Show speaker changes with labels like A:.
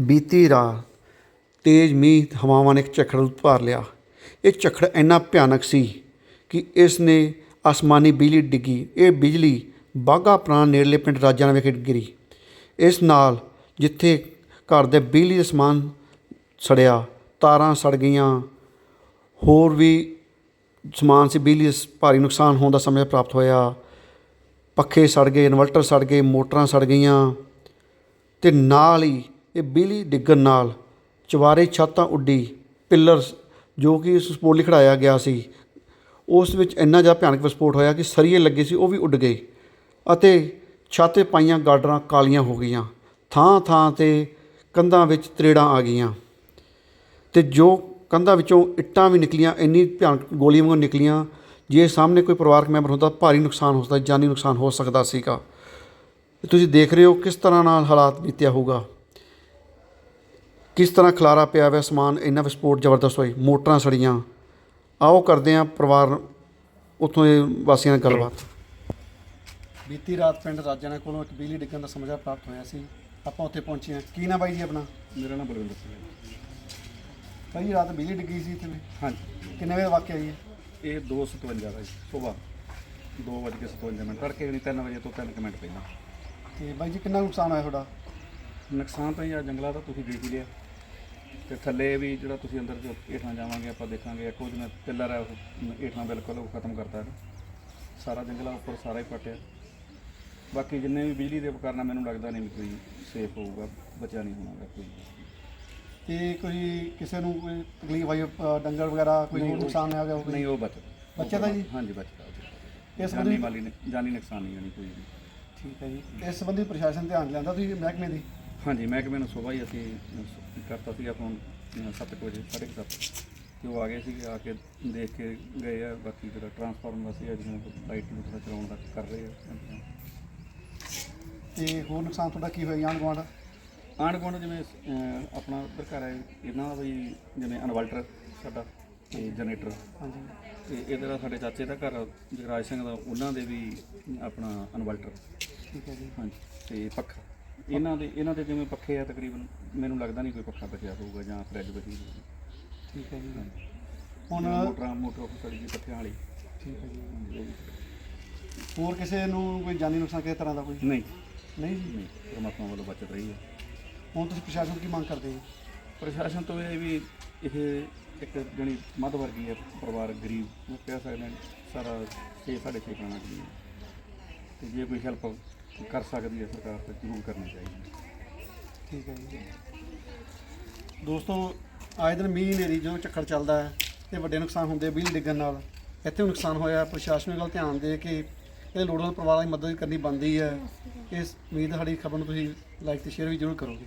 A: ਬੀਤੀ ਰਾਤ ਤੇਜ਼ ਮੀਂਹ ਹਵਾਵਾਂ ਨੇ ਇੱਕ ਝੱਖੜ ਉਤਾਰ ਲਿਆ। ਇਹ ਝੱਖੜ ਇੰਨਾ ਭਿਆਨਕ ਸੀ ਕਿ ਇਸ ਨੇ ਆਸਮਾਨੀ ਬਿਜਲੀ ਡਿੱਗੀ। ਇਹ ਬਿਜਲੀ ਬਾਘਾ ਪ੍ਰਾਣ ਨੇੜਲੇ ਪਿੰਡ ਰਾਜਾਂ ਵਿਖੇ ਗਿਰੀ। ਇਸ ਨਾਲ ਜਿੱਥੇ ਘਰ ਦੇ ਬਿਜਲੀ ਦਾ ਸਮਾਨ ਸੜਿਆ, ਤਾਰਾਂ ਸੜ ਗਈਆਂ, ਹੋਰ ਵੀ ਸਮਾਨ ਸੀ। ਬਿਜਲੀ ਭਾਰੀ ਨੁਕਸਾਨ ਹੋਣ ਦਾ ਸਮੇਂ ਪ੍ਰਾਪਤ ਹੋਇਆ। ਪੱਖੇ ਸੜ ਗਏ, ਇਨਵਰਟਰ ਸੜ ਗਏ, ਮੋਟਰਾਂ ਸੜ ਗਈਆਂ ਤੇ ਨਾਲ ਹੀ ਇਹ ਬਿਜਲੀ ਡਿੱਗਣ ਨਾਲ ਚਵਾਰੇ ਛੱਤਾਂ ਉੱਡੀ ਪਿੱਲਰਸ ਜੋ ਕਿ ਇਸ ਸਪੋਰਟ ਲਈ ਖੜਾਇਆ ਗਿਆ ਸੀ। ਉਸ ਵਿੱਚ ਇੰਨਾ ਜ਼ਿਆਦਾ ਭਿਆਨਕ ਵਿਸਫੋਟ ਹੋਇਆ ਕਿ ਸਰੀਏ ਲੱਗੇ ਸੀ, ਉਹ ਵੀ ਉੱਡ ਗਏ ਅਤੇ ਛੱਤ 'ਤੇ ਪਾਈਆਂ ਗਾਡਰਾਂ ਕਾਲੀਆਂ ਹੋ ਗਈਆਂ। ਥਾਂ ਥਾਂ ਤੇ ਕੰਧਾਂ ਵਿੱਚ ਤਰੇੜਾਂ ਆ ਗਈਆਂ ਤੇ ਜੋ ਕੰਧਾਂ ਵਿੱਚੋਂ ਇੱਟਾਂ ਵੀ ਨਿਕਲੀਆਂ, ਇੰਨੀ ਭਿਆਨਕ ਗੋਲੀਆਂ ਵਾਂਗੂ ਨਿਕਲੀਆਂ, ਜੇ ਸਾਹਮਣੇ ਕੋਈ ਪਰਿਵਾਰਕ ਮੈਂਬਰ ਹੁੰਦਾ ਭਾਰੀ ਨੁਕਸਾਨ ਹੋ ਸਕਦਾ, ਜਾਨੀ ਨੁਕਸਾਨ ਹੋ ਸਕਦਾ ਸੀਗਾ। ਤੁਸੀਂ ਦੇਖ ਰਹੇ ਹੋ ਕਿਸ ਤਰ੍ਹਾਂ ਨਾਲ ਹਾਲਾਤ ਬੀਤਿਆ ਹੋਊਗਾ। ਕਿਸ ਤਰ੍ਹਾਂ ਖਲਾਰਾ ਪਿਆ ਹੋਇਆ ਸਮਾਨ ਇੰਨਾ ਵਿਸਫੋਟ ਜ਼ਬਰਦਸਤ ਹੋਈ ਮੋਟਰਾਂ ਸੜੀਆਂ। ਆਓ ਕਰਦੇ ਹਾਂ ਪਰਿਵਾਰ ਉੱਥੋਂ ਦੇ ਵਾਸੀਆਂ ਨਾਲ ਗੱਲਬਾਤ। ਬੀਤੀ ਰਾਤ ਪਿੰਡ ਰਾਜਾਨਾ ਕੋਲੋਂ ਇੱਕ ਬਿਜਲੀ ਡਿੱਗਣ ਦਾ ਸਮਾਚਾਰ ਪ੍ਰਾਪਤ ਹੋਇਆ ਸੀ। ਆਪਾਂ ਉੱਥੇ ਪਹੁੰਚੇ ਹਾਂ। ਕੀ ਨਾ ਬਾਈ ਜੀ ਆਪਣਾ?
B: ਮੇਰਾ ਨਾਮ ਬਲਵਿੰਦਰ ਸਿੰਘ ਹੈ
A: ਬਾਈ ਰਾਤ ਬਿਜਲੀ ਡਿੱਗੀ ਸੀ ਇੱਥੇ
B: ਹਾਂਜੀ।
A: ਕਿੰਨੇ ਵਜੇ ਵਾਕਿਆ ਜੀ
B: ਇਹ? 2:57 ਦਾ ਜੀ ਸਵੇਰ। 2:57 ਮਿੰਟ ਤੜਕੇ ਨਹੀਂ 3 ਵਜੇ ਤੋਂ 3 ਮਿੰਟ ਪਹਿਲਾਂ।
A: ਤੇ ਬਾਈ ਜੀ ਕਿੰਨਾ ਨੁਕਸਾਨ ਹੋਇਆ ਤੁਹਾਡਾ?
B: ਨੁਕਸਾਨ ਤਾਂ ਇਹ ਆ ਜੰਗਲਾਂ ਦਾ ਤੁਸੀਂ ਦੇਖ ਹੀ ਲਿਆ। ਤੇ ਥੱਲੇ ਵੀ ਜਿਹੜਾ ਤੁਸੀਂ ਅੰਦਰ ਜੋ ਹੇਠਾਂ ਜਾਵਾਂਗੇ ਆਪਾਂ ਦੇਖਾਂਗੇ ਇੱਕ ਜਿਹਨਾਂ ਪਿੱਲਰ ਹੈ ਉਹ ਹੇਠਾਂ ਬਿਲਕੁਲ ਉਹ ਖਤਮ ਕਰਤਾ ਹੈ ਸਾਰਾ ਜੰਗਲਾ ਉੱਪਰ ਸਾਰਾ ਹੀ ਪਟਿਆ ਬਾਕੀ ਜਿੰਨੇ ਵੀ ਬਿਜਲੀ ਦੇ ਉਪਕਰਨ ਮੈਨੂੰ ਲੱਗਦਾ ਨਹੀਂ ਵੀ ਕੋਈ ਸੇਫ ਹੋਊਗਾ ਬਚਿਆ ਨਹੀਂ ਹੋਣਾਗਾ ਕੋਈ।
A: ਤੇ ਕੋਈ ਕਿਸੇ ਨੂੰ ਕੋਈ ਤਕਲੀਫ ਆਈ ਅ, ਡੰਗਰ ਵਗੈਰਾ ਕੋਈ
B: ਨਹੀਂ,
A: ਹੋਰ ਨੁਕਸਾਨ ਹੋਇਆ ਗਿਆ ਹੋਵੇ?
B: ਨਹੀਂ ਉਹ ਬਚ
A: ਬਚਿਆ ਤਾਂ ਜੀ?
B: ਹਾਂਜੀ ਬਚਦਾ
A: ਇਸ
B: ਜਾਨੀ
A: ਸੰਬੰਧੀ
B: ਮਾਲੀ ਨੇ ਜਾਨੀ ਨੁਕਸਾਨ ਨਹੀਂ ਜਾਨੀ ਕੋਈ ਵੀ।
A: ਠੀਕ ਹੈ ਜੀ। ਇਸ ਸੰਬੰਧੀ ਪ੍ਰਸ਼ਾਸਨ ਧਿਆਨ ਲਿਆਂਦਾ ਤੁਸੀਂ ਮਹਿਕਮੇ ਦੀ?
B: ਹਾਂਜੀ ਮਹਿਕਮੇ ਨੂੰ ਸੁਬਾਹ ਹੀ ਅਸੀਂ ਕਰਤਾ ਸੀ ਫੋਨ 7 ਵਜੇ ਸਾਢੇ ਕੁ ਸੱਤ। ਤੇ ਉਹ ਆ ਗਏ ਸੀ ਆ ਕੇ ਦੇਖ ਕੇ ਗਏ ਆ ਬਾਕੀ ਜਿਹੜਾ ਟਰਾਂਸਫਾਰਮਰ ਸੀ ਅੱਜ ਨੂੰ ਲਾਈਟ ਨੂੰ ਥੋੜਾ ਚਲਾਉਣ ਦਾ ਕਰ ਰਹੇ ਆ।
A: ਤੇ ਹੋਰ ਨੁਕਸਾਨ ਤੁਹਾਡਾ ਕੀ ਹੋਇਆ ਜਾਨ ਗਵਾਂਡ
B: ਆਂਢ ਗੁਆਂਢ ਜਿਵੇਂ ਅਹ, ਆਪਣਾ ਉੱਧਰ ਘਰ ਹੈ ਇਹਨਾਂ ਦਾ ਵੀ ਜਿਵੇਂ ਇਨਵਰਟਰ ਸਾਡਾ ਤੇ ਜਨਰੇਟਰ।
A: ਹਾਂਜੀ।
B: ਤੇ ਇਹਦੇ ਨਾਲ ਸਾਡੇ ਚਾਚੇ ਦਾ ਘਰ ਜਗਰਾਜ ਸਿੰਘ ਦਾ ਉਹਨਾਂ ਦੇ ਵੀ ਆਪਣਾ ਇਨਵਰਟਰ।
A: ਠੀਕ ਹੈ ਜੀ।
B: ਹਾਂਜੀ ਤੇ ਪੱਖਾ। ਇਹਨਾਂ ਦੇ ਇਹਨਾਂ ਦੇ ਜਿਵੇਂ ਪੱਖੇ ਆ ਤਕਰੀਬਨ ਮੈਨੂੰ ਲੱਗਦਾ ਨਹੀਂ ਕੋਈ ਪੱਖਾ ਬਚਿਆ ਹੋਊਗਾ ਜਾਂ ਫਰਿੱਜ ਬਚੀ ਹੋਊਗੀ।
A: ਠੀਕ ਹੈ ਜੀ। ਹੁਣ
B: ਮੋਟਰਾਂ ਮੋਟਰ ਸੜੀ ਜੀ ਪੱਖਿਆਂ ਵਾਲੀ।
A: ਠੀਕ ਹੈ ਜੀ। ਹੋਰ ਕਿਸੇ ਨੂੰ ਕੋਈ ਜਾਨੀ ਨੁਕਸਾਨ ਕਿਸੇ ਤਰ੍ਹਾਂ ਦਾ ਕੋਈ?
B: ਨਹੀਂ।
A: ਨਹੀਂ ਜੀ?
B: ਨਹੀਂ ਪਰਮਾਤਮਾ ਵੱਲੋਂ ਬਚਤ ਰਹੀ ਹੈ।
A: ਹੁਣ ਤੁਸੀਂ ਪ੍ਰਸ਼ਾਸਨ ਕੀ ਮੰਗ ਕਰਦੇ ਹੋ?
B: ਪ੍ਰਸ਼ਾਸਨ ਤੋਂ ਇਹ ਵੀ ਇਹ ਇੱਕ ਜਣੀ ਮੱਧ ਵਰਗੀ ਹੈ ਪਰਿਵਾਰ ਗਰੀਬ ਉਹ ਕਹਿ ਸਕਦੇ ਹਾਂ ਸਾਰਾ ਛੇ ਸਾਢੇ ਛੇ ਖਾਣਾ ਗਰੀਬ ਤੇ ਜੇ ਕੋਈ ਹੈਲਪ ਕਰ ਸਕਦੀ ਹੈ ਸਰਕਾਰ ਤਾਂ ਜ਼ਰੂਰ ਕਰਨੀ ਚਾਹੀਦੀ ਹੈ।
A: ਠੀਕ ਹੈ ਜੀ। ਦੋਸਤੋ, ਆਏ ਦਿਨ ਮੀਂਹ ਹਨੇਰੀ ਜਦੋਂ ਝੱਖੜ ਚੱਲਦਾ ਹੈ ਤੇ ਵੱਡੇ ਨੁਕਸਾਨ ਹੁੰਦੇ ਬਿਜਲੀ ਡਿੱਗਣ ਨਾਲ। ਇੱਥੇ ਵੀ ਨੁਕਸਾਨ ਹੋਇਆ, ਪ੍ਰਸ਼ਾਸਨ ਨੂੰ ਗੱਲ ਧਿਆਨ ਦੇ ਕੇ ਇਹ ਲੋੜਵੰਦ ਪਰਿਵਾਰਾਂ ਦੀ ਮਦਦ ਕਰਨੀ ਬਣਦੀ ਹੈ। ਇਸ ਉਮੀਦ ਸਾਡੀ ਖਬਰ ਨੂੰ ਤੁਸੀਂ ਲਾਈਕ ਤੇ ਸ਼ੇਅਰ ਵੀ ਜ਼ਰੂਰ ਕਰੋਗੇ।